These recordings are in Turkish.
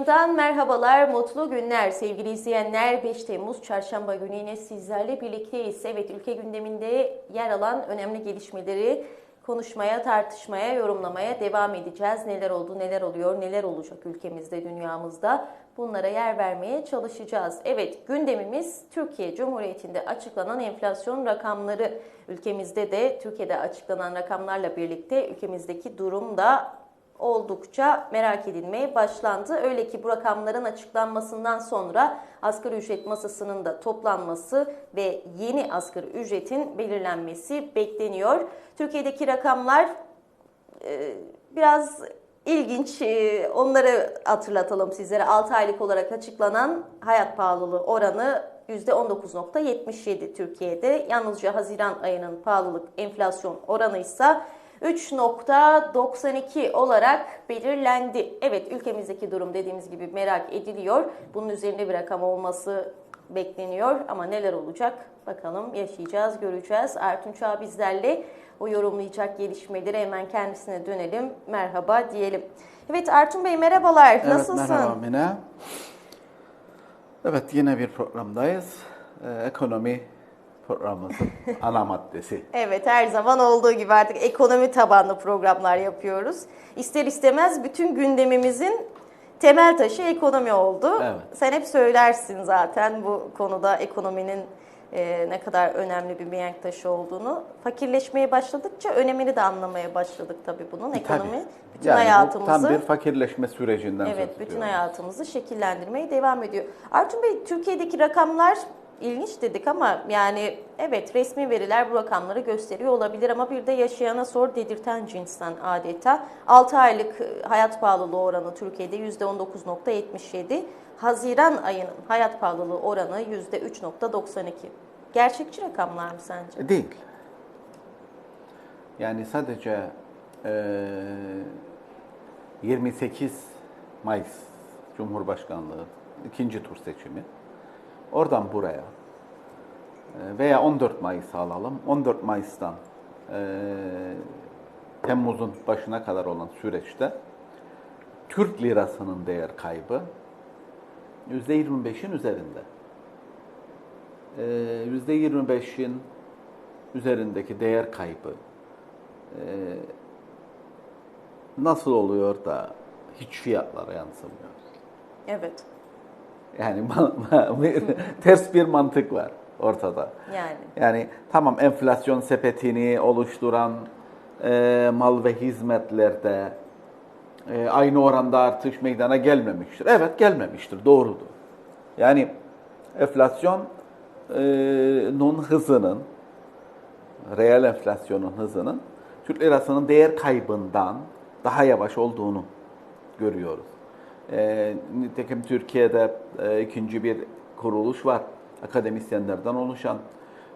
Ekranlarından merhabalar, mutlu günler sevgili izleyenler. 5 Temmuz Çarşamba günü yine sizlerle birlikteyiz. Evet, ülke gündeminde yer alan önemli gelişmeleri konuşmaya, tartışmaya, yorumlamaya devam edeceğiz. Neler oldu, neler oluyor, neler olacak ülkemizde, dünyamızda bunlara yer vermeye çalışacağız. Evet, gündemimiz Türkiye Cumhuriyeti'nde açıklanan enflasyon rakamları. Ülkemizde de Türkiye'de açıklanan rakamlarla birlikte ülkemizdeki durum da oldukça merak edilmeye başlandı. Öyle ki bu rakamların açıklanmasından sonra asgari ücret masasının da toplanması ve yeni asgari ücretin belirlenmesi bekleniyor. Türkiye'deki rakamlar e, biraz ilginç. E, onları hatırlatalım sizlere. 6 aylık olarak açıklanan hayat pahalılığı oranı %19.77 Türkiye'de. Yalnızca Haziran ayının pahalılık enflasyon oranı ise 3.92 olarak belirlendi. Evet ülkemizdeki durum dediğimiz gibi merak ediliyor. Bunun üzerinde bir rakam olması bekleniyor ama neler olacak bakalım yaşayacağız, göreceğiz. Ertun Çağ bizlerle o yorumlayacak gelişmeleri hemen kendisine dönelim. Merhaba diyelim. Evet Ertun Bey merhabalar. Evet, Nasılsın? Merhaba Mine. Evet yine bir programdayız. Ee, ekonomi programımızın ana maddesi. Evet her zaman olduğu gibi artık ekonomi tabanlı programlar yapıyoruz. İster istemez bütün gündemimizin temel taşı ekonomi oldu. Evet. Sen hep söylersin zaten bu konuda ekonominin e, ne kadar önemli bir mihenk taşı olduğunu. Fakirleşmeye başladıkça önemini de anlamaya başladık tabii bunun. Ekonomi Tabii. bütün yani hayatımızı tam bir fakirleşme sürecinden Evet, bütün hayatımızı şekillendirmeye devam ediyor. Artun Bey, Türkiye'deki rakamlar ilginç dedik ama yani evet resmi veriler bu rakamları gösteriyor olabilir ama bir de yaşayana sor dedirten cinsten adeta. 6 aylık e, hayat pahalılığı oranı Türkiye'de %19.77. Haziran ayının hayat pahalılığı oranı %3.92. Gerçekçi rakamlar mı sence? Değil. Yani sadece eee 28 Mayıs Cumhurbaşkanlığı ikinci tur seçimi oradan buraya eee, veya 14 Mayıs alalım. 14 Mayıs'tan eee, Temmuz'un başına kadar olan süreçte Türk lirasının değer kaybı %25'in üzerinde. Ee, %25'in üzerindeki değer kaybı ee, nasıl oluyor da hiç fiyatlara yansımıyor? Evet. Yani ters bir mantık var ortada. Yani. Yani tamam enflasyon sepetini oluşturan e, mal ve hizmetlerde e, aynı oranda artış meydana gelmemiştir. Evet gelmemiştir, doğrudur. Yani enflasyonun hızının, reel enflasyonun hızının Türk lirasının değer kaybından daha yavaş olduğunu görüyoruz. E, nitekim Türkiye'de e, ikinci bir kuruluş var. Akademisyenlerden oluşan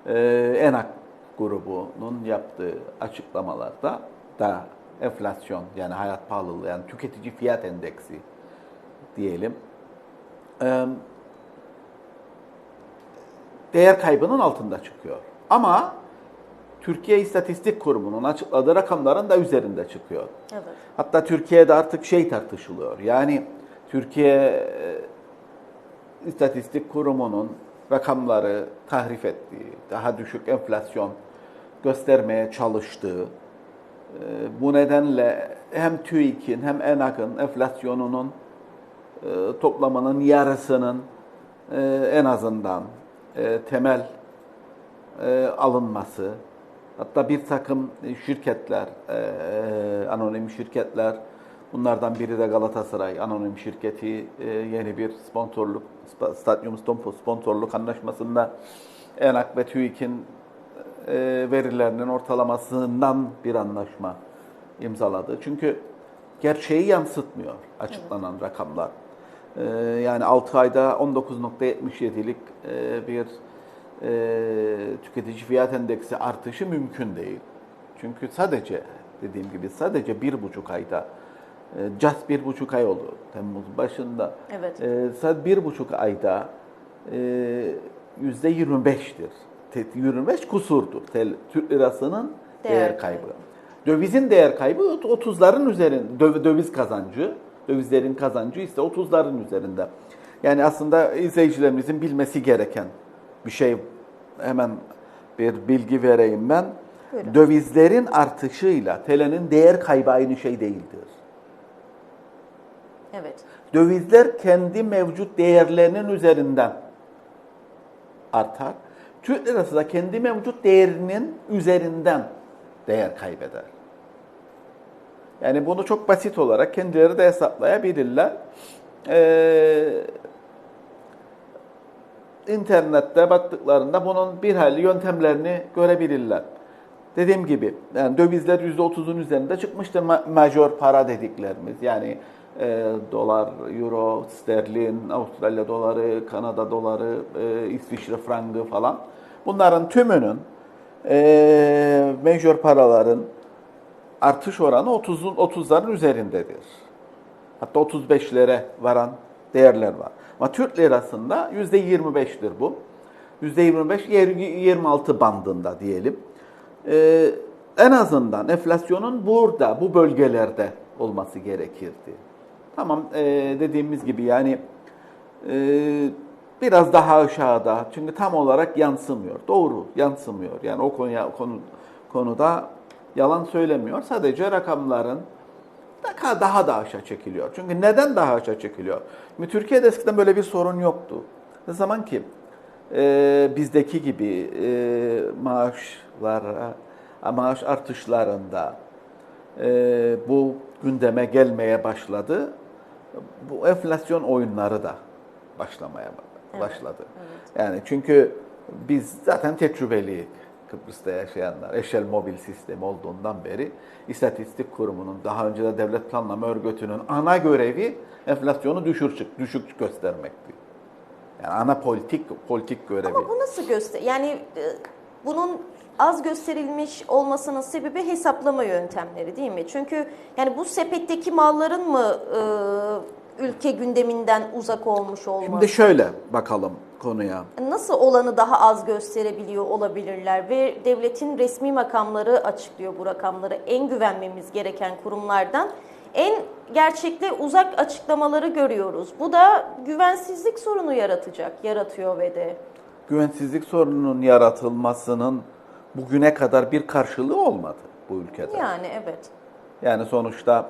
e, ENAK grubunun yaptığı açıklamalarda da enflasyon yani hayat pahalılığı yani tüketici fiyat endeksi diyelim e, değer kaybının altında çıkıyor. Ama Türkiye İstatistik Kurumu'nun açıkladığı rakamların da üzerinde çıkıyor. Evet. Hatta Türkiye'de artık şey tartışılıyor. Yani Türkiye e, İstatistik Kurumu'nun rakamları tahrif ettiği, daha düşük enflasyon göstermeye çalıştığı, e, bu nedenle hem TÜİK'in hem ENAK'ın enflasyonunun e, toplamının yarısının en azından temel alınması, hatta bir takım şirketler, anonim şirketler, bunlardan biri de Galatasaray anonim şirketi yeni bir sponsorluk, stadyum sponsorluk anlaşmasında ENAK ve TÜİK'in verilerinin ortalamasından bir anlaşma imzaladı. Çünkü gerçeği yansıtmıyor açıklanan evet. rakamlar. Yani 6 ayda 19.77'lik bir tüketici fiyat endeksi artışı mümkün değil. Çünkü sadece dediğim gibi sadece bir buçuk ayda just bir buçuk ay oldu Temmuz başında. Evet. Sadece bir buçuk ayda yüzde 25'tir. 25 kusurdur. Türk lirasının değer, değer kaybı. Dövizin değer kaybı 30'ların üzerinde. Döviz kazancı Dövizlerin kazancı ise 30'ların üzerinde. Yani aslında izleyicilerimizin bilmesi gereken bir şey hemen bir bilgi vereyim ben. Buyurun. Dövizlerin artışıyla TL'nin değer kaybı aynı şey değildir. Evet. Dövizler kendi mevcut değerlerinin üzerinden artar. Türk lirası da kendi mevcut değerinin üzerinden değer kaybeder. Yani bunu çok basit olarak kendileri de hesaplayabilirler. Ee, internette baktıklarında bunun bir hayli yöntemlerini görebilirler. Dediğim gibi yani dövizler %30'un üzerinde çıkmıştır ma- major para dediklerimiz. Yani e, dolar, euro, sterlin, Avustralya doları, Kanada doları, e, İsviçre frangı falan. Bunların tümünün e, major paraların artış oranı 30'un 30'ların üzerindedir. Hatta 35'lere varan değerler var. Ama Türk lirasında %25'tir bu. %25 yer- 26 bandında diyelim. Ee, en azından enflasyonun burada, bu bölgelerde olması gerekirdi. Tamam ee, dediğimiz gibi yani ee, biraz daha aşağıda çünkü tam olarak yansımıyor. Doğru yansımıyor. Yani o konuya konu konuda yalan söylemiyor. Sadece rakamların daha, daha da aşağı çekiliyor. Çünkü neden daha aşağı çekiliyor? Çünkü Türkiye'de eskiden böyle bir sorun yoktu. Ne zaman ki e, bizdeki gibi e, maaşlara, maaş artışlarında e, bu gündeme gelmeye başladı. Bu enflasyon oyunları da başlamaya başladı. Yani çünkü biz zaten tecrübeli Kıbrıs'ta yaşayanlar, eşel mobil sistemi olduğundan beri İstatistik Kurumu'nun, daha önce de Devlet Planlama Örgütü'nün ana görevi enflasyonu düşük, düşük göstermekti. Yani ana politik politik görevi. Ama bu nasıl göster? Yani e, bunun az gösterilmiş olmasının sebebi hesaplama yöntemleri değil mi? Çünkü yani bu sepetteki malların mı e, ülke gündeminden uzak olmuş olması? Şimdi şöyle bakalım konuya. Nasıl olanı daha az gösterebiliyor olabilirler ve devletin resmi makamları açıklıyor bu rakamları en güvenmemiz gereken kurumlardan. En gerçekle uzak açıklamaları görüyoruz. Bu da güvensizlik sorunu yaratacak, yaratıyor ve de. Güvensizlik sorununun yaratılmasının bugüne kadar bir karşılığı olmadı bu ülkede. Yani evet. Yani sonuçta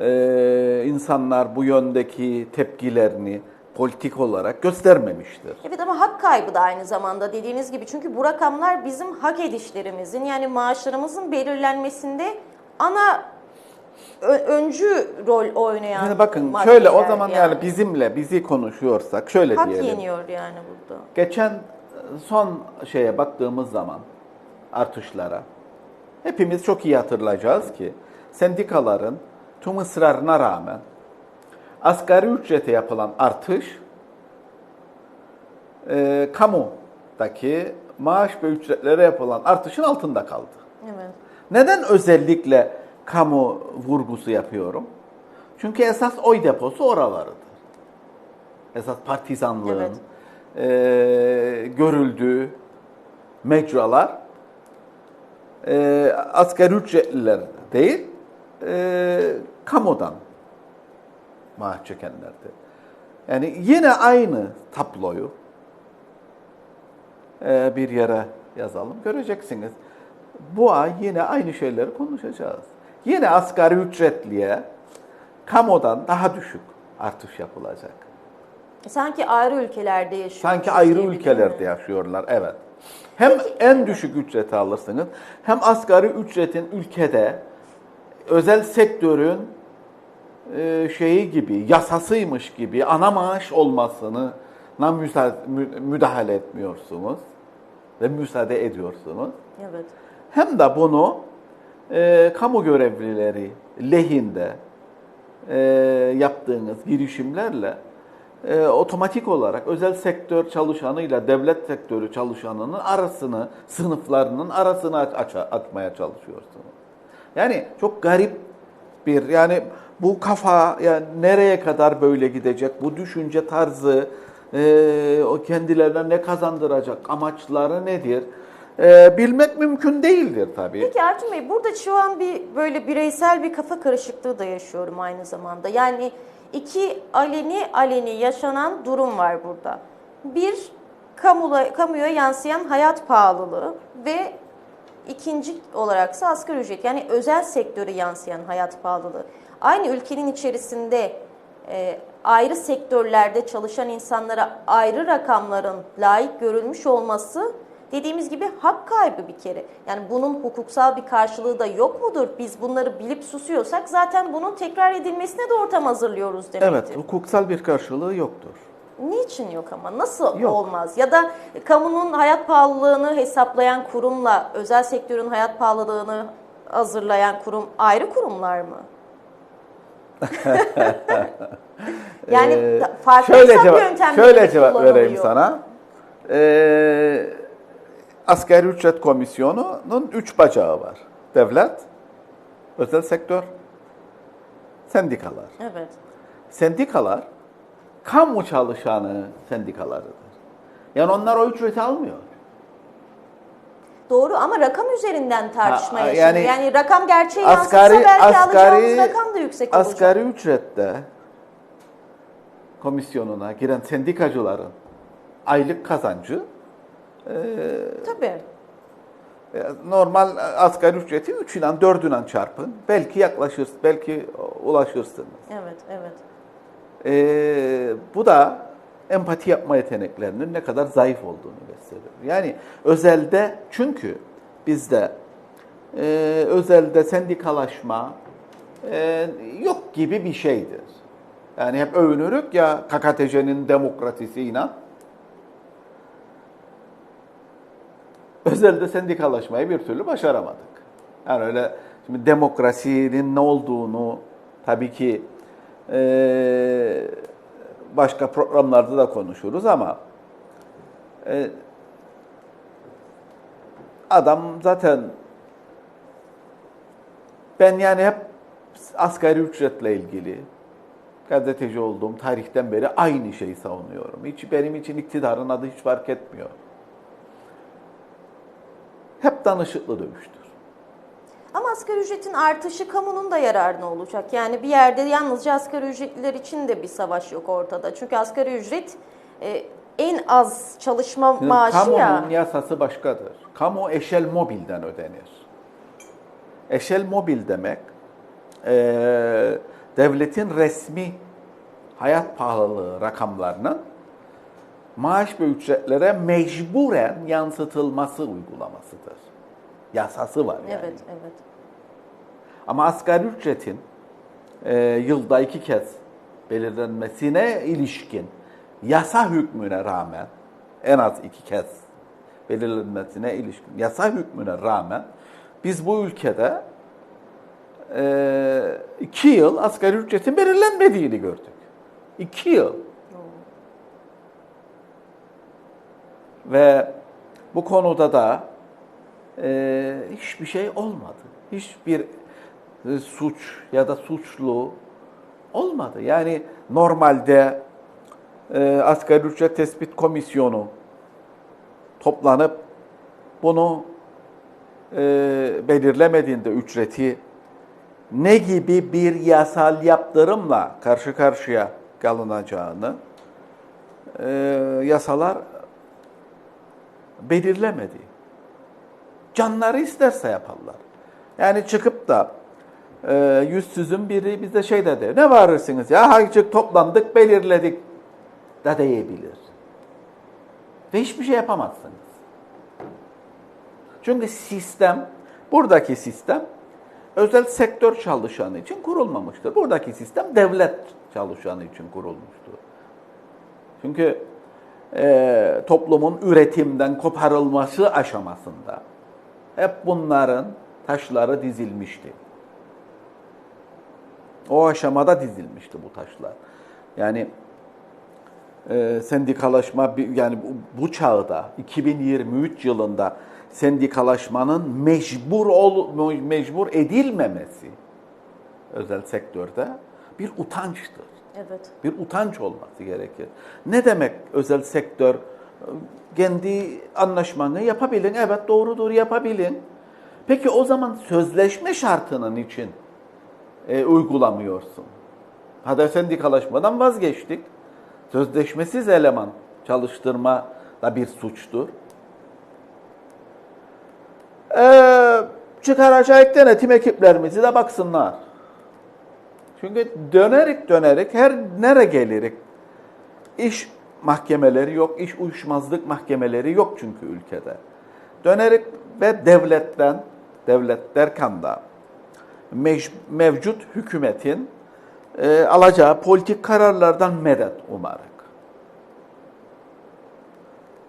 e, insanlar bu yöndeki tepkilerini politik olarak göstermemiştir. Evet ama hak kaybı da aynı zamanda dediğiniz gibi. Çünkü bu rakamlar bizim hak edişlerimizin yani maaşlarımızın belirlenmesinde ana öncü rol oynayan Yani bakın şöyle o zaman yani. bizimle bizi konuşuyorsak şöyle hak diyelim. yeniyor yani burada. Geçen son şeye baktığımız zaman artışlara hepimiz çok iyi hatırlayacağız ki sendikaların tüm ısrarına rağmen asgari ücrete yapılan artış e, kamudaki maaş ve ücretlere yapılan artışın altında kaldı. Evet. Neden özellikle kamu vurgusu yapıyorum? Çünkü esas oy deposu oralarıdır. Esas partizanlığın Evet. e, görüldüğü mecralar e, asgari ücretliler değil, e, kamudan maaş çekenlerdi. Yani yine aynı tabloyu e, bir yere yazalım. Göreceksiniz. Bu ay yine aynı şeyleri konuşacağız. Yine asgari ücretliye kamudan daha düşük artış yapılacak. Sanki ayrı ülkelerde yaşıyoruz. Sanki ayrı ülkelerde yaşıyorlar. Evet. Hem en düşük ücreti alırsınız hem asgari ücretin ülkede özel sektörün e, şeyi gibi, yasasıymış gibi ana maaş olmasını müdahale etmiyorsunuz ve müsaade ediyorsunuz. Evet. Hem de bunu e, kamu görevlileri lehinde e, yaptığınız girişimlerle e, otomatik olarak özel sektör çalışanıyla devlet sektörü çalışanının arasını, sınıflarının arasını aç, aç- açmaya çalışıyorsunuz. Yani çok garip bir yani bu kafa yani nereye kadar böyle gidecek? Bu düşünce tarzı e, o kendilerine ne kazandıracak? Amaçları nedir? e, bilmek mümkün değildir tabii. Peki Artun Bey burada şu an bir böyle bireysel bir kafa karışıklığı da yaşıyorum aynı zamanda. Yani iki aleni aleni yaşanan durum var burada. Bir kamula, kamuya yansıyan hayat pahalılığı ve ikinci olaraksa asgari ücret yani özel sektöre yansıyan hayat pahalılığı. Aynı ülkenin içerisinde e, ayrı sektörlerde çalışan insanlara ayrı rakamların layık görülmüş olması dediğimiz gibi hak kaybı bir kere. Yani bunun hukuksal bir karşılığı da yok mudur? Biz bunları bilip susuyorsak zaten bunun tekrar edilmesine de ortam hazırlıyoruz demektir. Evet, hukuksal bir karşılığı yoktur. Niçin yok ama? Nasıl Yok. olmaz? Ya da kamunun hayat pahalılığını hesaplayan kurumla özel sektörün hayat pahalılığını hazırlayan kurum ayrı kurumlar mı? yani Ee, farklı şöyle hesap cevap, yöntemleri şöyle cevap vereyim sana. Ee, Asgari Ücret Komisyonu'nun üç bacağı var. Devlet, özel sektör, sendikalar. Evet. Sendikalar, kamu çalışanı sendikalarıdır. Yani onlar o ücreti almıyor. Doğru ama rakam üzerinden tartışma Ha, yaşanıyor. Yani, yani rakam yansıtsa Asgari, belki asgari, alacağımız rakam da yüksek olacak. asgari ücrette komisyonuna giren sendikacıların aylık kazancı Tabii. E, Normal asgari ücreti 3 ile 4 ile çarpın. Belki yaklaşır, belki ulaşırsınız. Evet, evet. E, bu da empati yapma yeteneklerinin ne kadar zayıf olduğunu gösteriyor. Yani özelde çünkü bizde e, özelde sendikalaşma e, yok gibi bir şeydir. Yani hep övünürük ya KKTC'nin demokrasisiyle. Özelde sendikalaşmayı bir türlü başaramadık. Yani öyle şimdi demokrasinin ne olduğunu tabii ki e, başka programlarda da konuşuruz ama e, adam zaten ben yani hep asgari ücretle ilgili gazeteci olduğum tarihten beri aynı şeyi savunuyorum. Hiç benim için iktidarın adı hiç fark etmiyor. Hep danışıklı dövüştür. Ama asgari ücretin artışı kamunun da yararına olacak. Yani bir yerde yalnızca asgari ücretliler için de bir savaş yok ortada. Çünkü asgari ücret e, en az çalışma Şimdi maaşı kamunun ya. yasası başkadır. Kamu eşel mobilden ödenir. Eşel mobil demek e, devletin resmi hayat pahalılığı rakamlarının maaş ve ücretlere mecburen yansıtılması uygulamasıdır. Yasası var yani. Evet, evet. Ama asgari ücretin e, yılda iki kez belirlenmesine ilişkin yasa hükmüne rağmen en az iki kez belirlenmesine ilişkin yasa hükmüne rağmen biz bu ülkede e, iki yıl asgari ücretin belirlenmediğini gördük. İki yıl. Ve bu konuda da e, hiçbir şey olmadı. Hiçbir e, suç ya da suçlu olmadı. Yani normalde e, asgari ücret tespit komisyonu toplanıp bunu e, belirlemediğinde ücreti ne gibi bir yasal yaptırımla karşı karşıya kalınacağını e, yasalar belirlemedi. Canları isterse yaparlar. Yani çıkıp da e, yüzsüzün biri bize şey dedi. Ne varırsınız ya? Haycık toplandık, belirledik da diyebilir. Ve hiçbir şey yapamazsınız. Çünkü sistem, buradaki sistem özel sektör çalışanı için kurulmamıştır. Buradaki sistem devlet çalışanı için kurulmuştur. Çünkü e, toplumun üretimden koparılması aşamasında hep bunların taşları dizilmişti. O aşamada dizilmişti bu taşlar. Yani e, sendikalaşma yani bu, bu çağda 2023 yılında sendikalaşmanın mecbur ol, mecbur edilmemesi özel sektörde bir utançtır Evet. bir utanç olması gerekir. Ne demek özel sektör kendi anlaşmanı yapabilin. Evet doğrudur yapabilin. Peki o zaman sözleşme şartının için e, uygulamıyorsun. Hadi sendikalaşmadan vazgeçtik. Sözleşmesiz eleman çalıştırma da bir suçtur. Ee, çıkaracak denetim ekiplerimizi de baksınlar. Çünkü dönerik dönerik her nere gelirik iş mahkemeleri yok, iş uyuşmazlık mahkemeleri yok çünkü ülkede. Dönerik ve devletten, devlet derken de mec- mevcut hükümetin e, alacağı politik kararlardan medet umarak.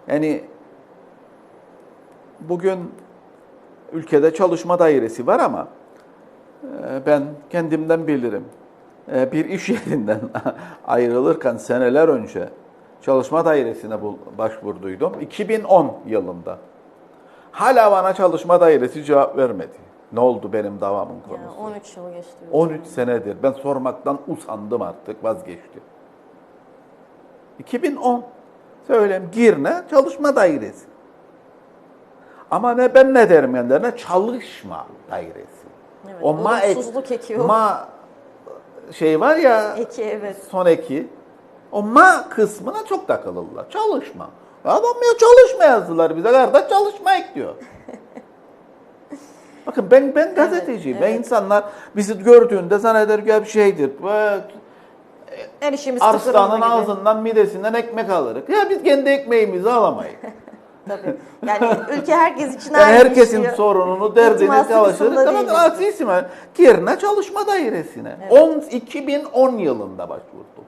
Yani bugün ülkede çalışma dairesi var ama e, ben kendimden bilirim. E, Bir iş yerinden ayrılırken seneler önce çalışma dairesine başvurduydum. 2010 yılında. Hala bana çalışma dairesi cevap vermedi. Ne oldu benim davamın Yani konusu? 13 yıl geçti. 13 senedir. Ben sormaktan usandım artık, vazgeçtim. 2010. Söyleyeyim, Girne çalışma dairesi. Ama ne ben ne derim kendilerine? Çalışma dairesi. Evet, o ma ek- ma şey var ya Eki evet. son eki. O ma kısmına çok takılırlar. Çalışma. Adam ya çalışma yazdılar bize. Kardeş çalışma ek diyor. Bakın ben ben gazeteciyim. Ben evet. insanlar bizi gördüğünde zanneder ki bir şeydir. İşimiz Arslanın ağzından midesinden ekmek alırız. Ya biz kendi ekmeğimizi alamayız. Tabii. Yani ülke herkes için aynı herkesin işliyor. sorununu, derdini çalışırız. Tamam, değiliz. asisime Girne çalışma dairesine. Evet. 10, 2010 yılında başvurdum.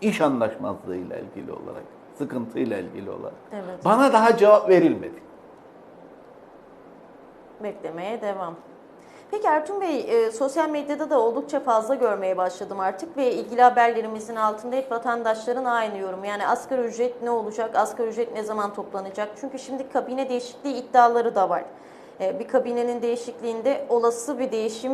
İş anlaşmazlığıyla ilgili olarak, sıkıntıyla ilgili olarak. Evet. Bana daha cevap verilmedi. Beklemeye devam. Peki Ertuğrul Bey, e, sosyal medyada da oldukça fazla görmeye başladım artık ve ilgili haberlerimizin altında hep vatandaşların aynı yorum. Yani asgari ücret ne olacak, asgari ücret ne zaman toplanacak? Çünkü şimdi kabine değişikliği iddiaları da var. E, bir kabinenin değişikliğinde olası bir değişim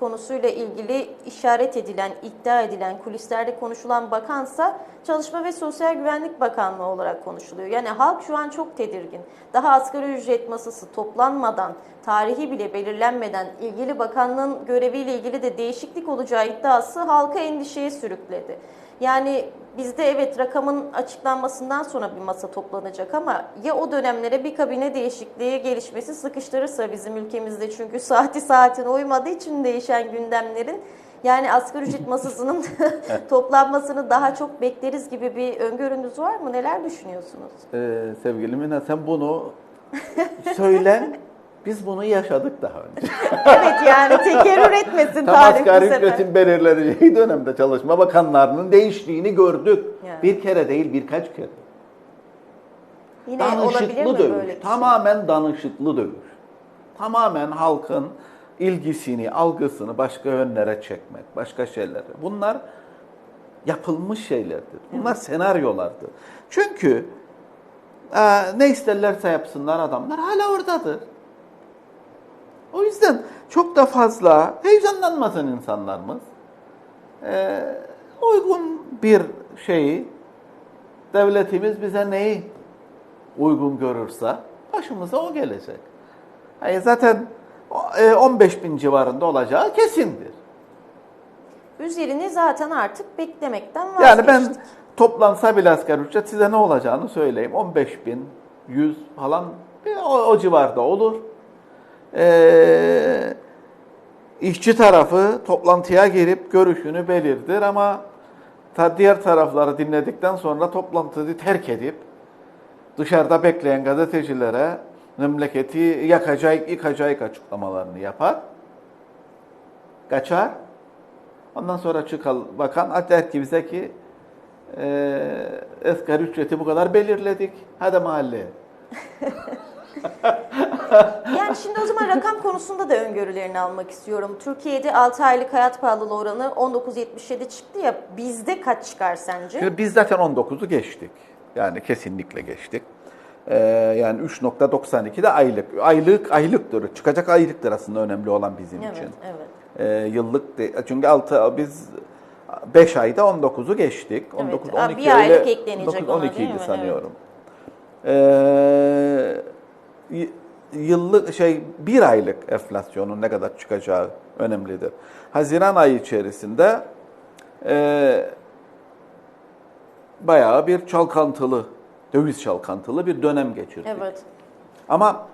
konusuyla ilgili işaret edilen, iddia edilen, kulislerde konuşulan bakansa Çalışma ve Sosyal Güvenlik Bakanlığı olarak konuşuluyor. Yani halk şu an çok tedirgin. Daha asgari ücret masası toplanmadan, tarihi bile belirlenmeden ilgili bakanlığın göreviyle ilgili de değişiklik olacağı iddiası halka endişeye sürükledi. Yani bizde evet rakamın açıklanmasından sonra bir masa toplanacak ama ya o dönemlere bir kabine değişikliği gelişmesi sıkıştırırsa bizim ülkemizde çünkü saati saatine uymadığı için değişen gündemlerin yani asgari ücret masasının toplanmasını daha çok bekleriz gibi bir öngörünüz var mı? Neler düşünüyorsunuz? Ee, sevgili Mina sen bunu söyle. Biz bunu yaşadık daha önce. evet yani tekerrür etmesin Tam tarih asgari ücretin belirleneceği dönemde çalışma bakanlarının değiştiğini gördük. Yani. Bir kere değil birkaç kere. Yine olabilir danışıklı mi dövüş. böyle şey? Tamamen danışıklı dövüş. Tamamen halkın ilgisini, algısını başka yönlere çekmek, başka şeylere. Bunlar yapılmış şeylerdir. Bunlar senaryolardır. Çünkü e, ne isterlerse yapsınlar adamlar hala oradadır. O yüzden çok da fazla heyecanlanmasın insanlarımız. E, uygun bir şeyi devletimiz bize neyi uygun görürse başımıza o gelecek. Yani zaten e, 15 bin civarında olacağı kesindir. Üzerini zaten artık beklemekten Yani ben vazgeçtik. toplansa bile asgari ücret size ne olacağını söyleyeyim. 15 bin, 100 falan e, o, o civarda olur. Ee, işçi tarafı toplantıya girip görüşünü belirtir ama ta diğer tarafları dinledikten sonra toplantıyı terk edip dışarıda bekleyen gazetecilere memleketi yakacak, yıkacak açıklamalarını yapar. Kaçar. Ondan sonra çıkal bakan der ki bize ki asgari ücreti bu kadar belirledik. Hadi mahalleye. Yani şimdi o zaman rakam konusunda da öngörülerini almak istiyorum. Türkiye'de 6 aylık hayat pahalılığı oranı 19.77 çıktı ya bizde kaç çıkar sence? Şimdi biz zaten 19'u geçtik. Yani kesinlikle geçtik. Eee, yani 3.92 de aylık. Aylık aylıktır. Çıkacak aylıktır aslında önemli olan bizim Evet, için. evet. Eee, yıllık de, çünkü 6 biz 5 ayda 19'u geçtik. Evet. 19 Aa, 12 bir aylık öyle- eklenecek 19, ona, 12 değil idi sanıyorum. Ee, y- yıllık şey bir aylık enflasyonun ne kadar çıkacağı önemlidir. Haziran ayı içerisinde e, bayağı bir çalkantılı, döviz çalkantılı bir dönem geçirdik. Evet. Ama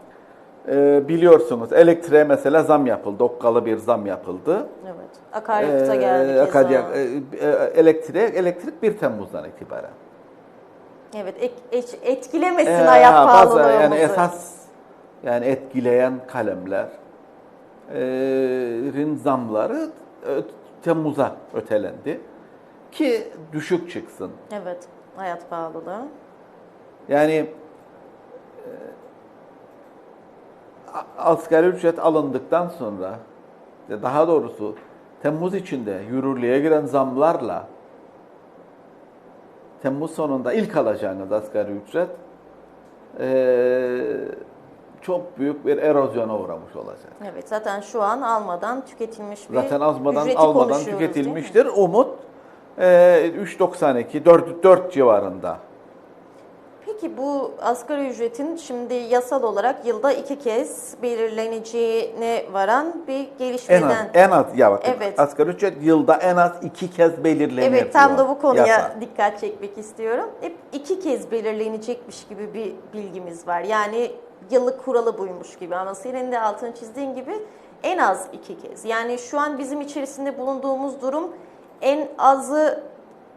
e, biliyorsunuz elektriğe mesela zam yapıldı, okkalı bir zam yapıldı. Evet. Akaryakıta Ee, geldi keza. akaryak- e, e, elektriğe, elektrik 1 Temmuz'dan itibaren. Evet. et- etkilemesin Ee, hayat pahalılığımızı. yani esas yani etkileyen kalemler e, rin zamları e, Temmuz'a ötelendi ki düşük çıksın. Evet. Hayat pahalılığı. Yani e, asgari ücret alındıktan sonra daha doğrusu Temmuz içinde yürürlüğe giren zamlarla Temmuz sonunda ilk alacağınız asgari ücret e, çok büyük bir erozyona uğramış olacak. Evet. Zaten şu an almadan tüketilmiş bir Zaten azmadan ücreti almadan konuşuyoruz, değil mi? tüketilmiştir. Umut e, 3.92 4 4 civarında. Peki bu asgari ücretin şimdi yasal olarak yılda iki kez belirleneceğine varan bir En az, en az ya bakın Evet. asgari ücret yılda en az iki kez belirlenir. Evet tam diyor da bu konuya yasa. dikkat çekmek istiyorum. Hep iki kez belirlenecekmiş gibi bir bilgimiz var. Yani yıllık kuralı buymuş gibi ama senin de altını çizdiğin gibi en az iki kez. Yani şu an bizim içerisinde bulunduğumuz durum en azı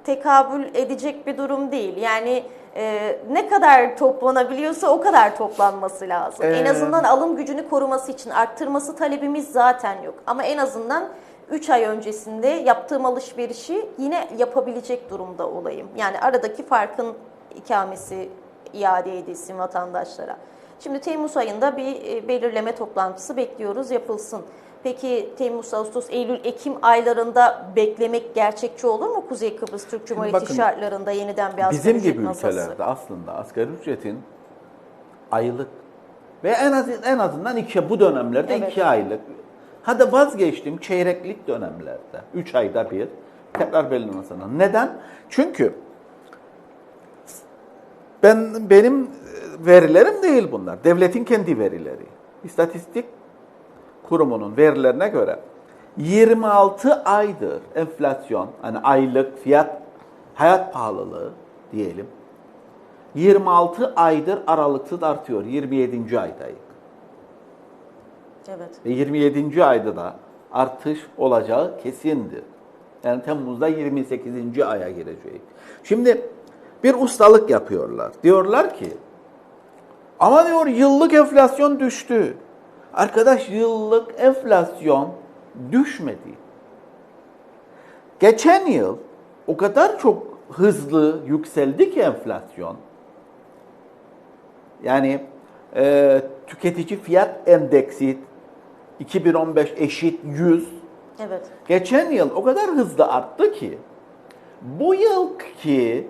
tekabül edecek bir durum değil. Yani e, ne kadar toplanabiliyorsa o kadar toplanması lazım. en Ee, azından alım gücünü koruması için arttırması talebimiz zaten yok. Ama en azından 3 ay öncesinde yaptığım alışverişi yine yapabilecek durumda olayım. Yani aradaki farkın ikamesi iade edilsin vatandaşlara. Şimdi Temmuz ayında bir e, belirleme toplantısı bekliyoruz yapılsın. Peki Temmuz, Ağustos, Eylül, Ekim aylarında beklemek gerçekçi olur mu Kuzey Kıbrıs Türk Cumhuriyeti bakın, şartlarında yeniden bir asgari Bizim ücret gibi masası? ülkelerde aslında asgari ücretin aylık ve en az en azından iki bu dönemlerde Evet. iki aylık. Hadi vazgeçtim çeyreklik dönemlerde. Üç ayda bir tekrar belirlenmesine. Neden? Çünkü ben benim verilerim değil bunlar. Devletin kendi verileri. İstatistik kurumunun verilerine göre 26 aydır enflasyon, hani aylık fiyat, hayat pahalılığı diyelim. 26 aydır aralıksız artıyor. 27. aydayız. Evet. Ve 27. ayda da artış olacağı kesindir. Yani Temmuz'da 28. aya girecek. Şimdi bir ustalık yapıyorlar. Diyorlar ki ama diyor yıllık enflasyon düştü. Arkadaş yıllık enflasyon düşmedi. Geçen yıl o kadar çok hızlı yükseldi ki enflasyon. Yani e, tüketici fiyat endeksi 2015 eşit 100. Evet. Geçen yıl o kadar hızlı arttı ki bu yılki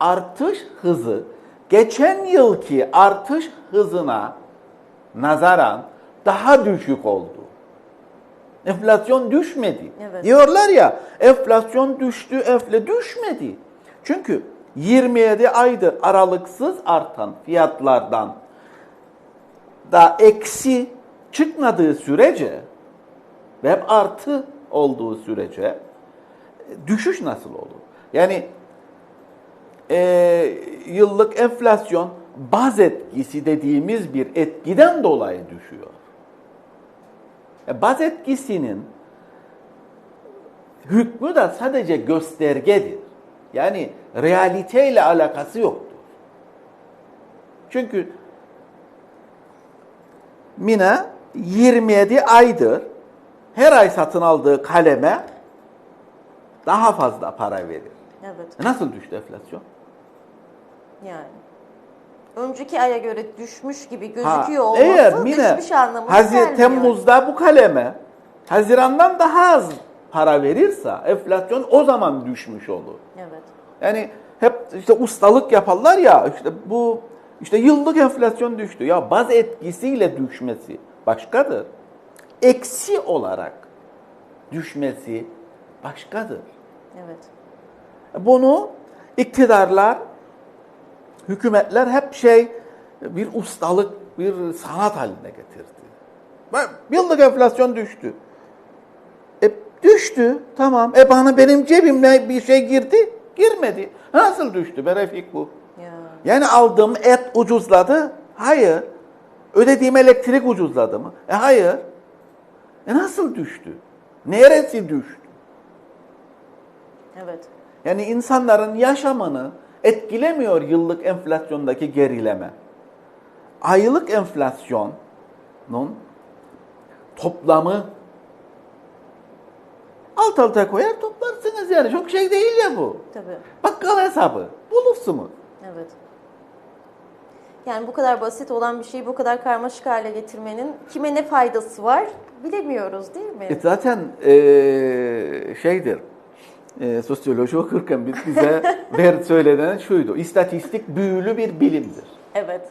artış hızı geçen yılki artış hızına nazaran daha düşük oldu. Enflasyon düşmedi. Evet. Diyorlar ya enflasyon düştü, enfle düşmedi. Çünkü 27 aydır aralıksız artan fiyatlardan da eksi çıkmadığı sürece ve hep artı olduğu sürece e, düşüş nasıl olur? Yani e, yıllık enflasyon baz etkisi dediğimiz bir etkiden dolayı düşüyor. E, baz etkisinin hükmü de sadece göstergedir. Yani realiteyle alakası yoktur. Çünkü Mina 27 aydır her ay satın aldığı kaleme daha fazla para verir. Evet. E Nasıl düştü enflasyon? Yani. Önceki aya göre düşmüş gibi Ha, gözüküyor olması eğer Mine düşmüş anlamına Hazi- gelmiyor. Temmuz'da bu kaleme Haziran'dan daha az para verirse enflasyon o zaman düşmüş olur. Evet. Yani hep işte ustalık yaparlar ya işte bu işte yıllık enflasyon düştü. Ya baz etkisiyle düşmesi başkadır. Eksi olarak düşmesi başkadır. Evet. Bunu iktidarlar hükümetler hep şey bir ustalık, bir sanat haline getirdi. Yıllık enflasyon düştü. E düştü tamam. E bana benim cebimle bir şey girdi. Girmedi. Nasıl düştü? Berefik bu. Ya. Yani aldığım et ucuzladı. Hayır. Ödediğim elektrik ucuzladı mı? E hayır. E nasıl düştü? Neresi düştü? Evet. Yani insanların yaşamını etkilemiyor yıllık enflasyondaki gerileme. Aylık enflasyonun toplamı alt alta koyar toplarsınız yani. Çok şey değil ya bu. Tabii. Bakkal hesabı. Bulursunuz. Evet. Yani bu kadar basit olan bir şeyi bu kadar karmaşık hale getirmenin kime ne faydası var bilemiyoruz değil mi? E zaten eee, şeydir, eee, sosyoloji okurken biz bize ver söylenen şuydu. İstatistik büyülü bir bilimdir. Evet.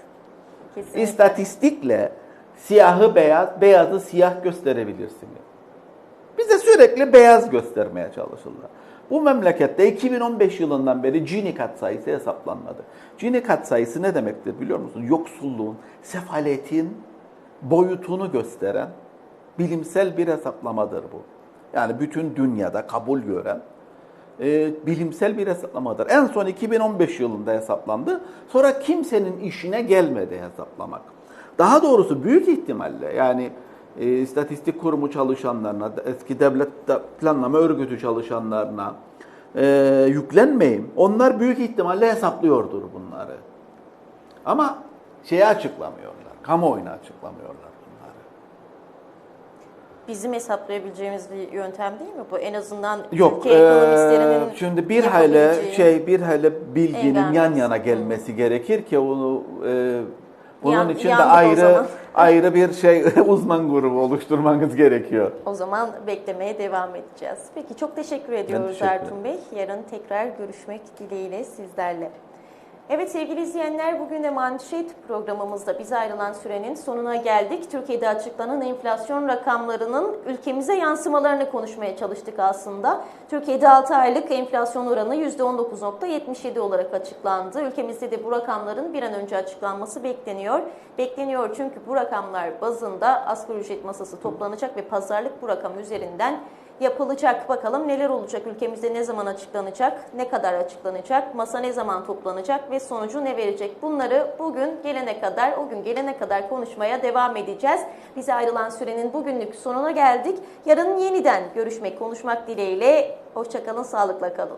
Kesinlikle. İstatistikle siyahı beyaz, beyazı siyah gösterebilirsiniz. Bize sürekli beyaz göstermeye çalışırlar. Bu memlekette 2015 yılından beri Gini katsayısı hesaplanmadı. Gini katsayısı ne demektir biliyor musun? Yoksulluğun, sefaletin boyutunu gösteren bilimsel bir hesaplamadır bu. Yani bütün dünyada kabul gören e, bilimsel bir hesaplamadır. En son 2015 yılında hesaplandı. Sonra kimsenin işine gelmedi hesaplamak. Daha doğrusu büyük ihtimalle yani e, istatistik kurumu çalışanlarına, eski devlet de- planlama örgütü çalışanlarına e, yüklenmeyin. Onlar büyük ihtimalle hesaplıyordur bunları. Ama şeyi açıklamıyorlar. Kamuoyuna açıklamıyorlar. Bizim hesaplayabileceğimiz bir yöntem değil mi bu? En azından Yok, ülke ekonomistlerinin eee, şimdi bir yapabileceği- şey bir hele bilginin yan Engellemesi. yana gelmesi gerekir ki onu eee, bunun Yan- için de ayrı ayrı bir şey uzman grubu oluşturmanız gerekiyor. O zaman beklemeye devam edeceğiz. Peki çok teşekkür ediyoruz teşekkür. Ertuğrul Bey. Yarın tekrar görüşmek dileğiyle sizlerle. Evet sevgili izleyenler bugün de manşet programımızda bize ayrılan sürenin sonuna geldik. Türkiye'de açıklanan enflasyon rakamlarının ülkemize yansımalarını konuşmaya çalıştık aslında. Türkiye'de 6 aylık enflasyon oranı %19.77 olarak açıklandı. Ülkemizde de bu rakamların bir an önce açıklanması bekleniyor. Bekleniyor çünkü bu rakamlar bazında asgari ücret masası toplanacak ve pazarlık bu rakam üzerinden yapılacak. Bakalım neler olacak, ülkemizde ne zaman açıklanacak, ne kadar açıklanacak, masa ne zaman toplanacak ve sonucu ne verecek? Bunları bugün gelene kadar, o gün gelene kadar konuşmaya devam edeceğiz. Bize ayrılan sürenin bugünlük sonuna geldik. Yarın yeniden görüşmek, konuşmak dileğiyle. Hoşçakalın, sağlıkla kalın.